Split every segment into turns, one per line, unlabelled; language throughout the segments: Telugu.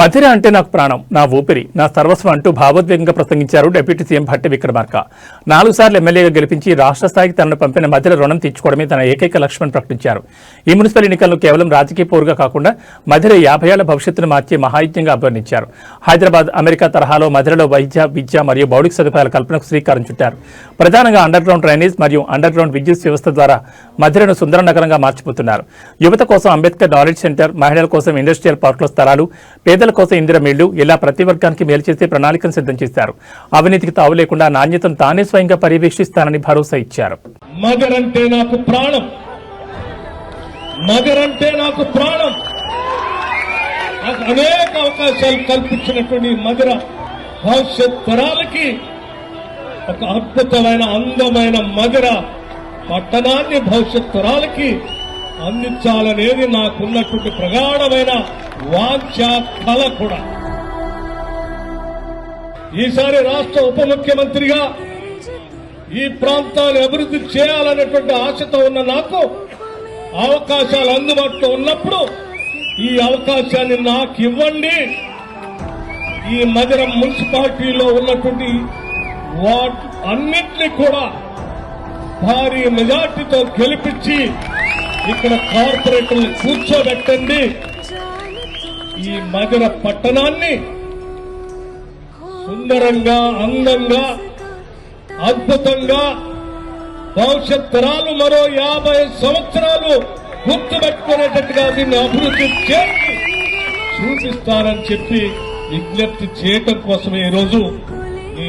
మధిర అంటే నాకు ప్రాణం నా ఊపిరి నా సర్వస్వం అంటూ భావోద్వేగంగా ప్రసంగించారు డిప్యూటీ సీఎం భట్టి విక్రమార్క. నాలుగు సార్లు ఎమ్మెల్యేగా గెలిపించి రాష్ట్ర స్థాయికి తనను పంపిన మధిర రుణం తీర్చుకోవడమే తన ఏకైక లక్ష్యమని ప్రకటించారు. ఈ మున్సిపల్ ఎన్నికలను కేవలం రాజకీయ పోరుగా కాకుండా మధిర యాభై ఏళ్ళ భవిష్యత్తును మార్చే మహాయజ్ఞంగా అభివర్ణించారు. హైదరాబాద్ అమెరికా తరహాలో మధిరలో వైద్య విద్య మరియు మౌలిక సదుపాయాల కల్పనకు శ్రీకారం చుట్టారు. ప్రధానంగా అండర్ గ్రౌండ్ డ్రైనేజ్ మరియు అండర్ గ్రౌండ్ విద్యుత్ వ్యవస్థ ద్వారా మధురను సుందర నగరంగా మార్చిపోతున్నారు. యువత కోసం అంబేద్కర్ నాలెడ్జ్ సెంటర్ మహిళల కోసం ఇండస్ట్రియల్ పార్కుల స్థలాలు పేదల కోసం ఇందిరమిళ్ళు ఇలా ప్రతి వర్గానికి మేలు చేసే ప్రణాళికను సిద్ధం చేశారు. అవినీతికి తావు లేకుండా నాణ్యతను తానే స్వయంగా పర్యవేక్షిస్తానని భరోసా ఇచ్చారు.
నాకు ప్రాణం. నాకు ప్రాణం. నాకు అనేక అవకాశాలు కల్పించినటువంటి మధుర భవిష్యత్ తరాలకి ఒక అద్భుతమైన అందమైన మధుర పట్టణాన్ని భవిష్యత్ తరాలకి అందించాలనేది నాకున్నటువంటి ప్రగాఢమైన వాంఛ కళ కూడా. ఈసారి రాష్ట్ర ఉప ముఖ్యమంత్రిగా ఈ ప్రాంతాన్ని అభివృద్ధి చేయాలనేటువంటి ఆశతో ఉన్న నాకు అవకాశాలు అందుబాటులో ఉన్నప్పుడు ఈ అవకాశాన్ని నాకు ఇవ్వండి ఈ మధుర మున్సిపాలిటీలో ఉన్నటువంటి వాటి అన్నింటినీ కూడా భారీ మెజార్టీతో గెలిపించి ఇక్కడ కార్పొరేటర్లు కూర్చోబెట్టండి. ఈ మధుర పట్టణాన్ని సుందరంగా అందంగా అద్భుతంగా భవిష్యత్ తరాలు మరో యాభై సంవత్సరాలు గుర్తుపెట్టుకునేటట్టుగా దీన్ని అభివృద్ధి చేసి చూపిస్తారని చెప్పి విజ్ఞప్తి చేయటం కోసమే ఈరోజు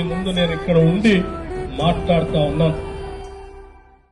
ముందు నేను ఇక్కడ ఉండి మాట్లాడుతా ఉన్నాను.